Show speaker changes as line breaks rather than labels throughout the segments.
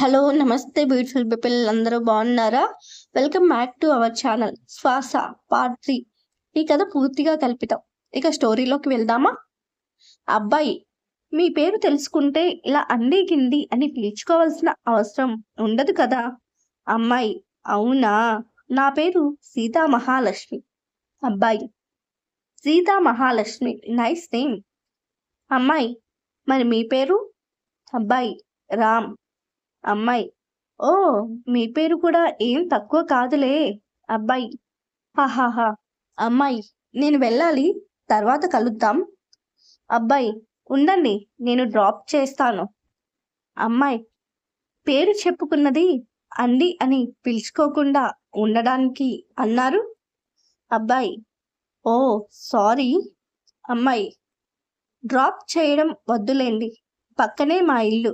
Hello నమస్తే beautiful people అందరూ బాగున్నారా? Welcome back to our channel Shwasa part three ఈ కథ పూర్తిగా కల్పితం. ఇక స్టోరీలోకి వెళ్దామా? అబ్బాయి మీ పేరు తెలుసుకుంటే ఇలా అండి గిండి అని పిలుచుకోవాల్సిన అవసరం ఉండదు కదా? అమ్మాయి అవునా? నా పేరు సీతా మహాలక్ష్మి. అబ్బాయి సీతా మహాలక్ష్మి నైస్ నేమ్ అమ్మాయి మరి మీ పేరు? అబ్బాయి రామ్. అమ్మాయి. ఓ మీ పేరు కూడా ఏం తక్కువ కాదులే. అబ్బాయి. హాహాహా. అమ్మాయి నేను వెళ్ళాలి. తర్వాత కలుద్దాం. అబ్బాయి ఉండండి నేను డ్రాప్ చేస్తాను. అమ్మాయి పేరు చెప్పుకున్నది అండి అని పిలుచుకోకుండా ఉండడానికి అన్నారు. అబ్బాయి ఓ సారీ. అమ్మాయి డ్రాప్ చేయడం వద్దులేండి. పక్కనే మా ఇల్లు.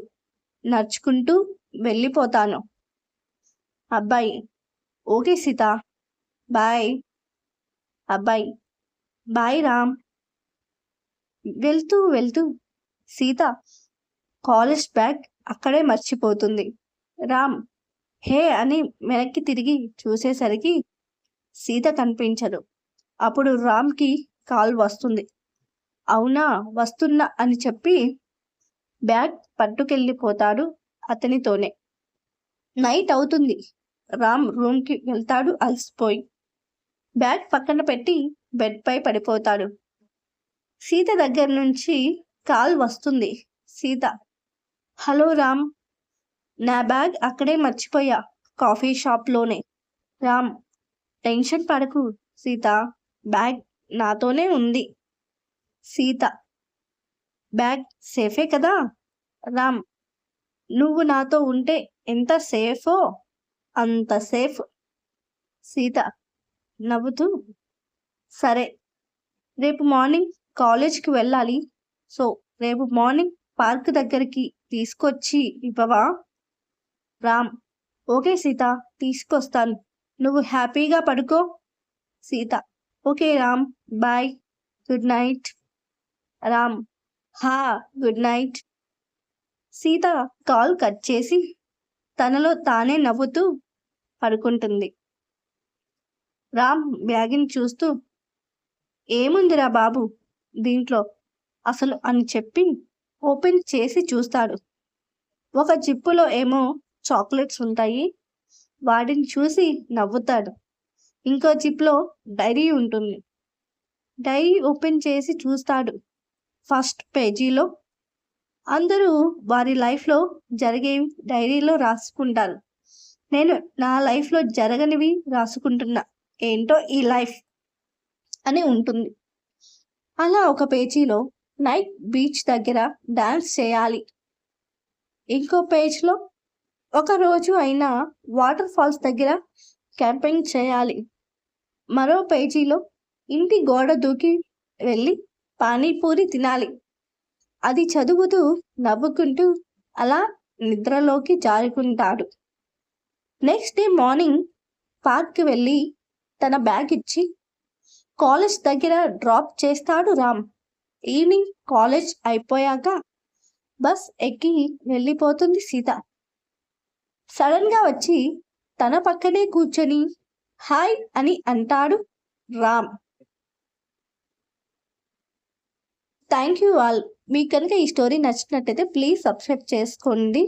నడుచుకుంటూ వెళ్ళిపోతాను. అబ్బాయి ఓకే సీత. బాయ్. అబ్బాయి బాయ్ రామ్. వెళ్తూ వెళ్తూ సీత కాలేజ్ బ్యాగ్ అక్కడే మర్చిపోతుంది. రామ్ హే అని వెనక్కి తిరిగి చూసేసరికి సీత కనిపించదు. అప్పుడు రామ్కి కాల్ వస్తుంది. అవునా వస్తున్నా అని చెప్పి బ్యాగ్ పట్టుకెళ్ళిపోతాడు అతనితోనే. నైట్ అవుతుంది. రామ్ రూమ్కి వెళ్తాడు అలసిపోయి. బ్యాగ్ పక్కన పెట్టి బెడ్ పై పడిపోతాడు. సీత దగ్గర నుంచి కాల్ వస్తుంది. సీత హలో రామ్ నా బ్యాగ్ అక్కడే మర్చిపోయా కాఫీ షాప్లోనే. రామ్ టెన్షన్ పడకు సీత బ్యాగ్ నాతోనే ఉంది. సీత బ్యాగ్ సేఫే కదా? రామ్ నువ్వు నాతో ఉంటే ఎంత సేఫో అంత సేఫ్. సీత నవ్వుతూ సరే రేపు మార్నింగ్ కాలేజ్కి వెళ్ళాలి. సో రేపు మార్నింగ్ పార్క్ దగ్గరికి తీసుకొచ్చి ఇవ్వవా? రామ్ ఓకే సీత తీసుకొస్తాను. నువ్వు హ్యాపీగా పడుకో. Sita okay Ram bye good night. Ram హా good night. Sita call cut చేసి తనలో తానే నవ్వుతూ పడుకుంటుంది. రామ్ బ్యాగిని చూస్తూ ఏముందిరా బాబు? దీంట్లో అసలు అని చెప్పి ఓపెన్ చేసి చూస్తాడు. ఒక జిప్పులో ఏమో చాక్లెట్స్ ఉంటాయి. వాటిని చూసి నవ్వుతాడు. ఇంకో జిప్లో డైరీ ఉంటుంది. డైరీ ఓపెన్ చేసి చూస్తాడు. ఫస్ట్ పేజీలో అందరూ వారి లైఫ్లో జరిగే డైరీలో రాసుకుంటారు. నేను నా లైఫ్లో జరగనివి రాసుకుంటున్నా. ఏంటో ఈ లైఫ్ అని ఉంటుంది. అలా ఒక పేజీలో నైట్ బీచ్ దగ్గర డాన్స్ చేయాలి. ఇంకో పేజ్లో ఒక రోజు అయినా వాటర్ ఫాల్స్ దగ్గర క్యాంపింగ్ చేయాలి. మరో పేజీలో ఇంటి గోడ దూకి వెళ్ళి పానీపూరి తినాలి. అది చదువుతూ నవ్వుకుంటూ అలా నిద్రలోకి జారుకుంటాడు. నెక్స్ట్ డే మార్నింగ్ పార్క్కి వెళ్ళి తన బ్యాగ్ ఇచ్చి కాలేజ్ దగ్గర డ్రాప్ చేస్తాడు రామ్. ఈవినింగ్ కాలేజ్ అయిపోయాక బస్ ఎక్కి వెళ్ళిపోతుంది సీత. సడన్గా వచ్చి తన పక్కనే కూర్చొని హాయ్ అని అంటాడు రామ్. Thank you all. మీకు కనుక ఈ స్టోరీ నచ్చినట్టయితే ప్లీజ్ సబ్స్క్రైబ్ చేసుకోండి.